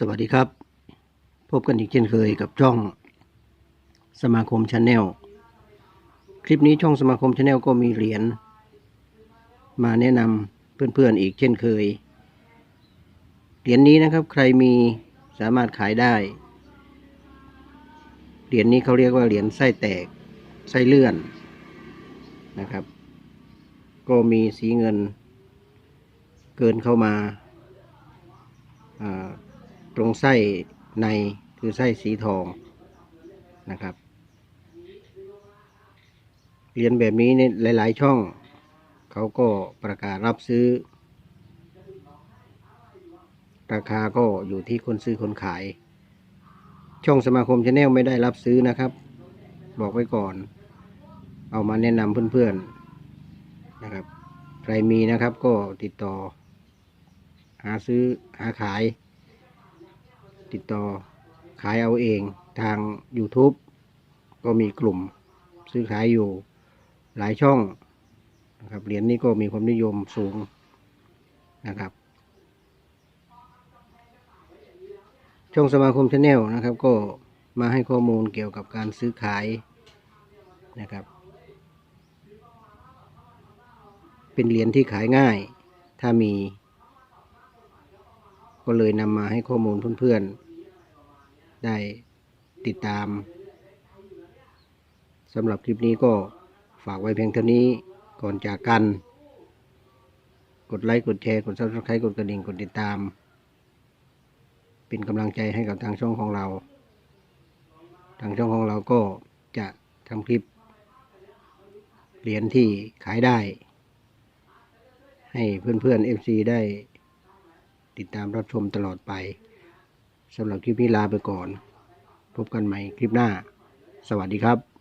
สวัสดีครับ พบกันอีกเช่นเคยกับช่องสมาคมชาแนลคลิปนี้ช่องสมาคมชาแนลก็มีเหรียญมาแนะนำเพื่อนๆอีกเช่นเคย เหรียญนี้นะครับใครมีสามารถขายได้ เหรียญนี้เขาเรียกว่าเหรียญไส้แตกไส้เลื่อนนะครับ ก็มีสีเงินเกินเข้ามาอ่า ตรงไส้ในคือไส้สีทองนะครับ เรียญแบบนี้เนี่ยหลาย ๆ ช่อง เขาก็ประกาศรับซื้อ ราคาก็อยู่ที่คนซื้อคนขาย ช่องสมาคมชาแนลไม่ได้รับซื้อนะครับ บอกไว้ก่อน เอามาแนะนำเพื่อน ๆ นะครับ ใครมีนะครับก็ติดต่อ หาซื้อหาขาย ติดต่อขายเอาเองทาง YouTube ก็มีกลุ่มซื้อขายอยู่หลายช่องนะครับเหรียญนี้ก็มีความนิยมสูงนะครับ ช่องสมาคมชาแนลนะครับ ก็มาให้ข้อมูลเกี่ยวกับการซื้อขายนะครับ เป็นเหรียญที่ขายง่าย ถ้ามี ก็เลยนำมาให้ข้อมูลเพื่อนๆ ได้ติดตามสำหรับคลิปนี้ก็ฝากไว้เพียงเท่านี้ก่อนจากกัน กดไลค์ กดแชร์ กด subscribe กดกระดิ่ง กดติดตาม เป็นกำลังใจให้กับทางช่องของเรา ทางช่องของเราก็จะทำคลิป เหรียญที่ขายได้ ให้เพื่อนๆ FC ได้ติดตามรับชมตลอดไป สำหรับคลิปนี้ลาไปก่อน พบกันใหม่คลิปหน้า สวัสดีครับ